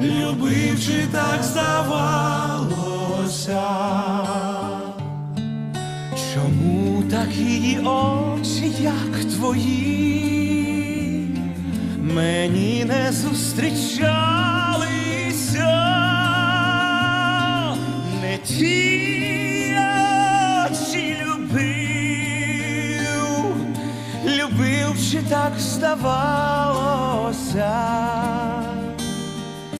любив чи так здавалося. Чому так її очі, як твої, мені не зустрічалися, не ті любив, чи так здавалося.